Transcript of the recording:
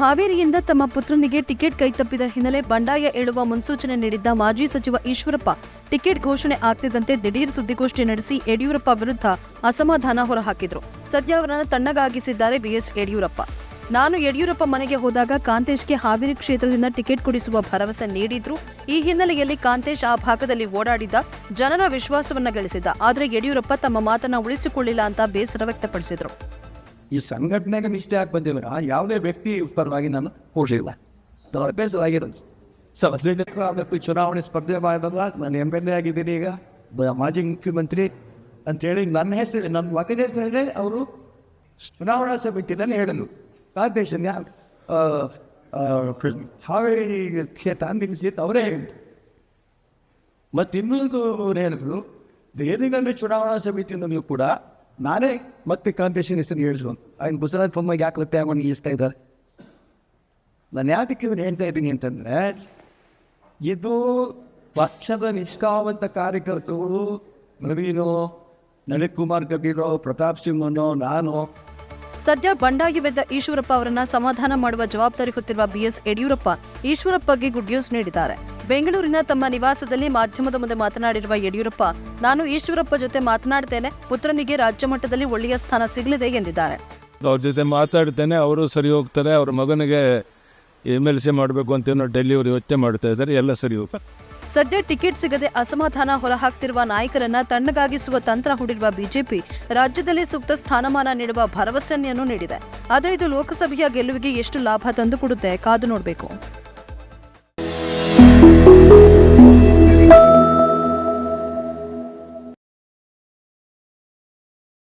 ಹಾವೇರಿಯಿಂದ ತಮ್ಮ ಪುತ್ರನಿಗೆ ಟಿಕೆಟ್ ಕೈತಪ್ಪಿದ ಹಿನ್ನೆಲೆ ಬಂಡಾಯ ಏಳುವ ಮುನ್ಸೂಚನೆ ನೀಡಿದ್ದ ಮಾಜಿ ಸಚಿವ ಈಶ್ವರಪ್ಪ ಟಿಕೆಟ್ ಘೋಷಣೆ ಆಗ್ತಿದ್ದಂತೆ ದಿಢೀರ್ ಸುದ್ದಿಗೋಷ್ಠಿ ನಡೆಸಿ ಯಡಿಯೂರಪ್ಪ ವಿರುದ್ಧ ಅಸಮಾಧಾನ ಹೊರಹಾಕಿದ್ರು. ಸದ್ಯ ಅವರನ್ನು ತಣ್ಣಗಾಗಿಸಿದ್ದಾರೆ ಬಿಎಸ್ ಯಡಿಯೂರಪ್ಪ. ನಾನು ಯಡಿಯೂರಪ್ಪ ಮನೆಗೆ ಹೋದಾಗ ಕಾಂತೇಶ್ಗೆ ಹಾವೇರಿ ಕ್ಷೇತ್ರದಿಂದ ಟಿಕೆಟ್ ಕೊಡಿಸುವ ಭರವಸೆ ನೀಡಿದ್ರು. ಈ ಹಿನ್ನೆಲೆಯಲ್ಲಿ ಕಾಂತೇಶ್ ಆ ಭಾಗದಲ್ಲಿ ಓಡಾಡಿದ ಜನರ ವಿಶ್ವಾಸವನ್ನ ಗಳಿಸಿದ್ದ ಆದರೆ ಯಡಿಯೂರಪ್ಪ ತಮ್ಮ ಮಾತನ್ನ ಉಳಿಸಿಕೊಳ್ಳಿಲ್ಲ ಅಂತ ಬೇಸರ ವ್ಯಕ್ತಪಡಿಸಿದ್ರು. ಈ ಸಂಘಟನೆಗೆ ನಿಷ್ಠೆ ಯಾಕೆ ಬಂದಿಲ್ಲ ಯಾವುದೇ ವ್ಯಕ್ತಿ ಪರವಾಗಿ ನಾನು ಹೋಗಿಲ್ಲ ಅದು ಅಭ್ಯಾಸವಾಗಿರೋದು ಸೊ ಆಗಬೇಕು ಚುನಾವಣೆ ಸ್ಪರ್ಧೆ ಮಾಡಿದಾಗ ನಾನು ಎಂ ಎಲ್ ಎ ಆಗಿದ್ದೀನಿ ಈಗ. ಮಾಜಿ ಮುಖ್ಯಮಂತ್ರಿ ಅಂತೇಳಿ ನನ್ನ ಹೆಸರು, ನನ್ನ ಮಗನ ಹೆಸರಲ್ಲೇ ಅವರು ಚುನಾವಣಾ ಸಮಿತಿಯಲ್ಲಿ ಹೇಳಲು. ಕಾಂತೇಶನ್ಯ ಹಾವೇರಿ ಕ್ಷೇತ್ರ ನಿಲ್ಲಿಸಿ ಅವರೇ ಹೇಳಿದ್ರು. ಮತ್ತು ಇನ್ನೊಂದು ಹೇಳಿದ್ರು ಬೇರಿನಲ್ಲಿ ಚುನಾವಣಾ ನೀವು ಕೂಡ ನಾನೇ ಮತ್ತೆ ಕಾಂಪಿಟೇಷನ್ ಹೆಸರು ಹೇಳಿದ್ರು ಅವ್ನು ಗುಜರಾತ್ ಫೋಮಾಗಿ ಯಾಕೆ ಲತ್ತೆ ಆಗೋಣ ಈಸ್ತಾ ಇದ್ದಾರೆ. ನಾನು ಯಾಕೆ ಇವನು ಹೇಳ್ತಾ ಇದ್ದೀನಿ ಅಂತಂದರೆ, ಇದು ಪಕ್ಷದ ನಿಷ್ಠಾವಂತ ಕಾರ್ಯಕರ್ತರು, ನವೀನು ನಳಿತ್ ಕುಮಾರ್ ಕಬೀರೋ, ಪ್ರತಾಪ್ ಸಿಂಹನೋ, ನಾನು. ಸದ್ಯ ಬಂಡಾಗಿ ಬಿದ್ದ ಈಶ್ವರಪ್ಪ ಅವರನ್ನ ಸಮಾಧಾನ ಮಾಡುವ ಜವಾಬ್ದಾರಿ ಹೊತ್ತಿರುವ ಬಿಎಸ್ ಯಡಿಯೂರಪ್ಪ ಈಶ್ವರಪ್ಪಗೆ ಗುಡ್ ನ್ಯೂಸ್ ನೀಡಿದ್ದಾರೆ. ಬೆಂಗಳೂರಿನ ತಮ್ಮ ನಿವಾಸದಲ್ಲಿ ಮಾಧ್ಯಮದ ಮುಂದೆ ಮಾತನಾಡಿರುವ ಯಡಿಯೂರಪ್ಪ ನಾನು ಈಶ್ವರಪ್ಪ ಜೊತೆ ಮಾತನಾಡ್ತೇನೆ ಪುತ್ರನಿಗೆ ರಾಜ್ಯ ಮಟ್ಟದಲ್ಲಿ ಒಳ್ಳೆಯ ಸ್ಥಾನ ಸಿಗಲಿದೆ ಎಂದಿದ್ದಾರೆ. ಅವ್ರ ಜೊತೆ ಮಾತಾಡ್ತೇನೆ ಅವರು ಸರಿ ಹೋಗ್ತಾರೆ ಅವ್ರ ಮಗನಿಗೆ ಎಂ ಎಲ್ ಸಿ ಮಾಡಬೇಕು ಅಂತ ಡೆಲ್ಲಿಯವರು ಯೋಚನೆ ಮಾಡ್ತಾ ಇದ್ದಾರೆ ಎಲ್ಲ ಸರಿ ಹೋಗ್ತಾರೆ. ಸದ್ಯ ಟಿಕೆಟ್ ಸಿಗದೆ ಅಸಮಾಧಾನ ಹೊರಹಾಕ್ತಿರುವ ನಾಯಕರನ್ನ ತಣ್ಣಗಾಗಿಸುವ ತಂತ್ರ ಹೂಡಿರುವ ಬಿಜೆಪಿ ರಾಜ್ಯದಲ್ಲಿ ಸೂಕ್ತ ಸ್ಥಾನಮಾನ ನೀಡುವ ಭರವಸೆಯನ್ನು ನೀಡಿದೆ. ಆದರೆ ಇದು ಲೋಕಸಭೆಯ ಗೆಲುವಿಗೆ ಎಷ್ಟು ಲಾಭ ತಂದುಕೊಡುತ್ತೆ ಕಾದು ನೋಡಬೇಕು.